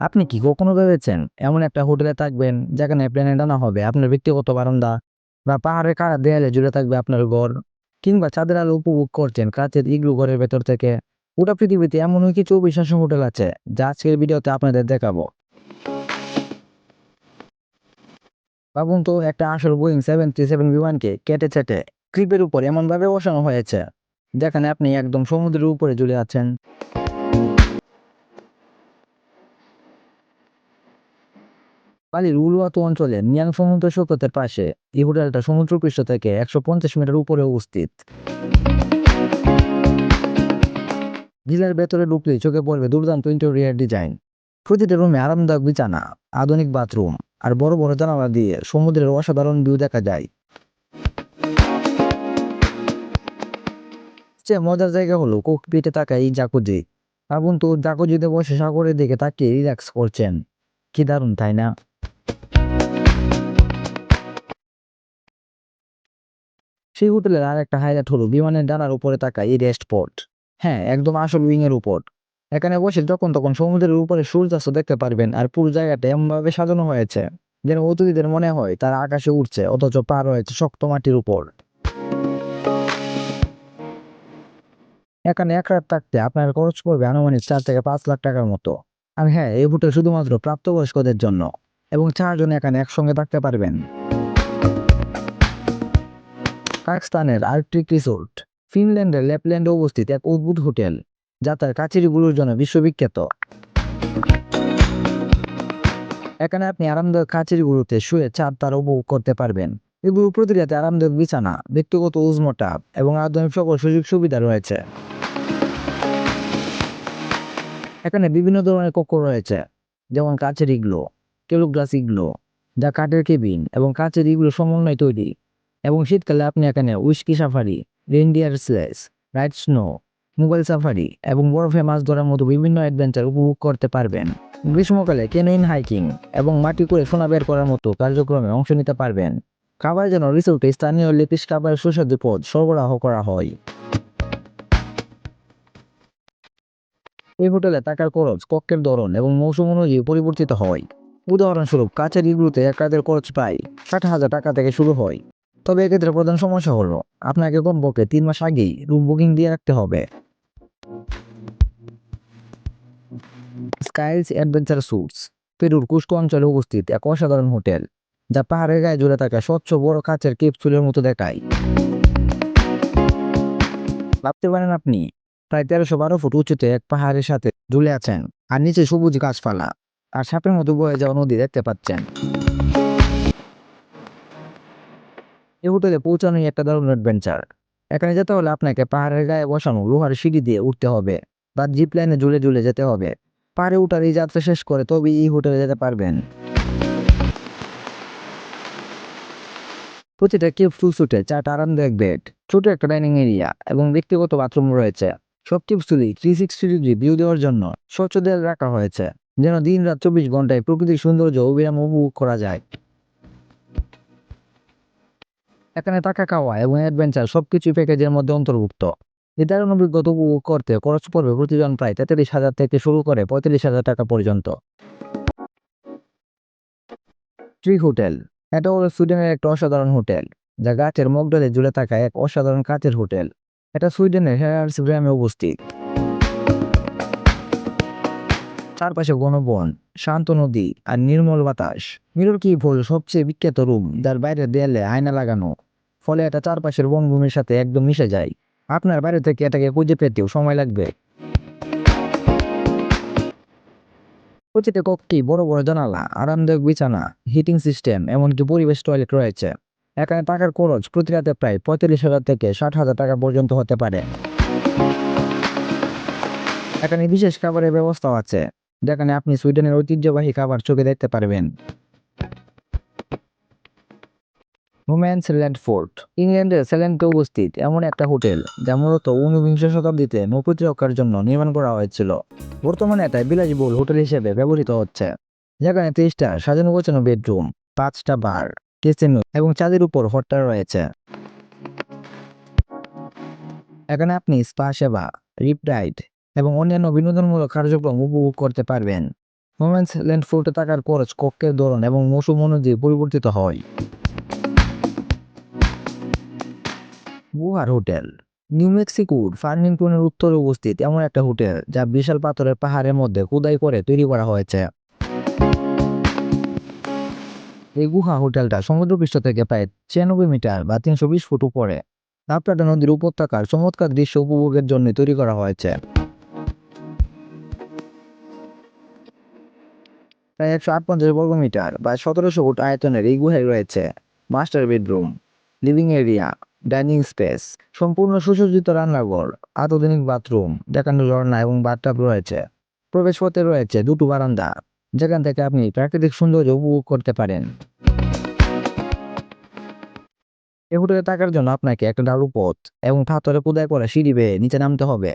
আপনি কি কখনো ভেবেছেন এমন একটা হোটেলে থাকবেন যেখানে প্লেনে ডানা হবে আপনার ব্যক্তিগত বারান্দা বা পাহাড়ের কারা দেয়ালে জুড়ে থাকবে আপনার ঘর কিংবা চাঁদের আলো উপভোগ করছেন কাচের ইগলু ঘরের ভেতর থেকে? গোটা পৃথিবীতে এমনও কিছু অবিশ্বাস্য হোটেল আছে। যা আজকের ভিডিওতে আপনাদের দেখাবো। ভাবুন তো, একটা আসল বোয়িং সেভেন থ্রি সেভেন বিমানকে কেটে চেটে ক্রিপের উপর এমনভাবে বসানো হয়েছে, যেখানে আপনি একদম সমুদ্রের উপরে ঝুলে আছেন। বালির উলুয়াতু অঞ্চলে নিয়াং সমুদ্র সৈকতের পাশে এই হোটেলটা সমুদ্রপৃষ্ঠ থেকে একশো পঞ্চাশ মিটার উপরে অবস্থিত। ভিলার ভেতরে ঢুকলেই চোখে পড়বে দুর্দান্ত ইন্টেরিয়ার ডিজাইন প্রতিটা রুমে আরামদায়ক বিছানা, আধুনিক বাথরুম আর বড় বড় জানালা দিয়ে সমুদ্রের অসাধারণ ভিউ দেখা যায়। সবচেয়ে মজার জায়গা হলো কোকপিটে থাকা এই জাকুজি ভাবুন তো জাকুজিতে বসে সাগরের দিকে তাকিয়ে রিল্যাক্স করছেন। কি দারুণ, তাই না? সেই হোটেলের আর একটা হাইলাইট হলো বিমানের ডানার উপরে থাকা এই রেস্ট পট হ্যাঁ একদম আসল উইং এর উপর। এখানে বসে যখন তখন সমুদ্রের উপরে সূর্যাস্ত দেখতে পারবেন আর পুরো জায়গাটা এমনভাবে সাজানো হয়েছে যেন অতিথিদের মনে হয় তারা আকাশে উঠছে অথচ পার হয়েছে শক্ত মাটির উপর। এখানে এক রাত থাকতে আপনার খরচ পড়বে আনুমানিক চার থেকে পাঁচ লাখ টাকার মতো। আর হ্যাঁ এই হোটেল শুধুমাত্র প্রাপ্তবয়স্কদের জন্য। এবং চারজন এখানে একসঙ্গে থাকতে পারবেন। কাজাখস্তানের আর্কটিক রিসোর্ট ফিনল্যান্ডের ল্যাপল্যান্ডে অবস্থিত এক অদ্ভুত হোটেল, যা তার কাচেরিগুলোর জন্য বিশ্ববিখ্যাত। এখানে আপনি আরামদায়ক কাছেরিগুলোতে শুয়ে চার তার উপভোগ করতে পারবেন। এগুলো প্রতিটাতে আরামদায়ক বিছানা, ব্যক্তিগত উজমো টাপ এবং আধুনিক সকল সুযোগ সুবিধা রয়েছে। এখানে বিভিন্ন ধরনের কক্ষ রয়েছে, যেমন কাচের ইগলো টেলুগ্লাস ইগলো যা কাঠের কেবিন এবং কাচের ইগলো সমন্বয় তৈরি। এবং শীতকালে আপনি এখানে whisky safari reindeer sleighs ride snowmobile safari এবং বরফে মাছ ধরার মতো বিভিন্ন অ্যাডভেঞ্চার উপভোগ করতে পারবেন। গ্রীষ্মকালে ক্যানোইন হাইকিং এবং মাটি করে সোনা বের করার মতো কার্যক্রমে অংশ নিতে পারবেন। খাবার যেন রিসোর্টে স্থানীয় লেপিস খাবারের সুস্বাদু পদ সরবরাহ করা হয়। এই হোটেলে থাকার খরচ কক্ষের ধরন এবং মৌসুম অনুযায়ী পরিবর্তিত হয়। উদাহরণস্বরূপ কাছের এক রাতের খরচ প্রায় ষাট হাজার টাকা থেকে শুরু হয়। তবে এক্ষেত্রে প্রধান সমস্যা হলো, আপনাকে কমপক্ষে তিন মাস আগেই রুম বুকিং দিয়ে রাখতে হবে। স্কাইলস অ্যাডভেঞ্চার স্যুটস পেরুর কুস্কো অঞ্চলে অবস্থিত এক অসাধারণ হোটেল, যা পাহাড়ের গায়ে জুড়ে থাকা স্বচ্ছ বড় কাচের ক্যাপসুলের মতো দেখায়। ভাবতে পারেন আপনি, প্রায় তেরোশো বারো ফুট উঁচুতে এক পাহাড়ের সাথে ঝুলে আছেন, আর নিচে সবুজ গাছপালা। আর সাপের মতো বয়ে যাওয়া নদী দেখতে পাচ্ছেন। এই হোটেলে পৌঁছানোই একটা দারুণ অ্যাডভেঞ্চার এখানে যেতে হলে আপনাকে পাহাড়ের গায়ে বসানো লোহার সিঁড়ি দিয়ে উঠতে হবে বা জিপ লাইনে ঝুলে ঝুলে যেতে হবে। পাহাড়ে উঠার এই যাত্রা শেষ করে তবেই এই হোটেলে যেতে পারবেন। প্রতিটা কেপ ফুল সুটে চারটা আরামদায়ক বেড ছোট একটা ডাইনিং এরিয়া এবং ব্যক্তিগত বাথরুম রয়েছে। সব টিপসগুলি থ্রি সিক্সটি ডিগ্রি ভিউ দেওয়ার জন্য স্বচ্ছ দেয়াল রাখা হয়েছে। যেন দিন রাত চব্বিশ ঘন্টায় প্রকৃতির সৌন্দর্য অবিরাম উপভোগ করা যায়। এখানে টাকা খাওয়া এবং অ্যাডভেঞ্চার সবকিছু প্যাকেজের মধ্যে অন্তর্ভুক্ত। দারুণ অভিজ্ঞতা উপভোগ করতে খরচ পড়বে প্রতিজন প্রায় তেতাল্লিশ হাজার থেকে শুরু করে পঁয়তাল্লিশ হাজার টাকা পর্যন্ত। ট্রি হোটেল এটা হলো সুইডেনের একটা অসাধারণ হোটেল, যা গাছের মগডালে ঝুলে থাকা এক অসাধারণ কাচের হোটেল। এটা সুইডেনের হেয়ার্স গ্রামে অবস্থিত। চারপাশে ঘনবন, শান্ত নদী আর নির্মল বাতাস। মিরর কি ফুল সবচেয়ে বিখ্যাত রুম যার বাইরে দেয়ালে আয়না লাগানো? ফলে এটা চারপাশের বনভূমির সাথে একদম মিশে যায়। আপনার বাইরে থেকে এটাকে খুঁজে পেতেও সময় লাগবে। প্রতিটা কক্ষে বড় বড় জানালা, আরামদায়ক বিছানা, হিটিং সিস্টেম, এমনকি পরিবেশ টয়লেট রয়েছে। এখানে টাকার খরচ প্রতি রাতে প্রায় পঁয়তাল্লিশ হাজার থেকে ষাট হাজার টাকা পর্যন্ত হতে পারে। এখানে বিশেষ খাবারের ব্যবস্থাও আছে। যেখানে আপনি সুইডেনের ঐতিহ্যবাহী খাবার চোখে দেখতে পারবেন। রোম্যান্স ল্যান্ড ফোর্ট ইংল্যান্ডের সেলেন্টে উপস্থিত এমন একটা হোটেল যা মূলত ঊনবিংশ শতাব্দীতে নৌপতি রক্ষার জন্য নির্মাণ করা হয়েছিল। বর্তমানে এটা বিলাসবহুল হোটেল হিসেবে ব্যবহৃত হচ্ছে। যেখানে তেইশটা সাজানো গোছানো বেডরুম, পাঁচটা বার কিচেন এবং চাঁদের উপর হটটা রয়েছে। এখানে আপনি স্পা সেবা রিপ রাইড এবং অন্যান্য বিনোদনমূলক কার্যক্রম উপভোগ করতে পারবেন। মোমেন্টস ল্যান্ড ফোর্টে থাকার খরচ কক্ষের ধরন এবং মৌসুম অনুযায়ী পরিবর্তিত হয়। গুহার হোটেল। নিউ মেক্সিকোর ফার্মিংটনের উত্তরে অবস্থিত এমন একটা হোটেল যা বিশাল পাথরের পাহাড়ের মধ্যে খোদাই করে তৈরি করা হয়েছে। এই গুহা হোটেলটা সমুদ্রপৃষ্ঠ থেকে প্রায় ছিয়ানব্বই মিটার বা তিনশো বিশ ফুট উপরে। লাপটাটা নদীর উপত্যকার চমৎকার দৃশ্য উপভোগের জন্য তৈরি করা হয়েছে। প্রায় একশো আট পঞ্চাশ বর্গ মিটার বা সতেরোশো ফুট আয়তনের এই গুহায় রয়েছে master bedroom, living area, dining space, সম্পূর্ণ সুসজ্জিত রান্নাঘর আধুনিক বাথরুম, দেখানো ঝর্ণা এবং বাথটাব রয়েছে। প্রবেশপথে রয়েছে দুটো বারান্দা, যেখান থেকে আপনি প্রাকৃতিক সৌন্দর্য উপভোগ করতে পারেন। এই হোটেলে থাকার জন্য আপনাকে একটা ডালু পথ এবং পাথরে কোদায় করে সিঁড়ি বেয়ে নিচে নামতে হবে।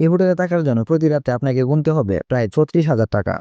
এই হোটেলে থাকার জন্য প্রতি রাতে আপনাকে গুনতে হবে প্রায় ছত্রিশ হাজার টাকা।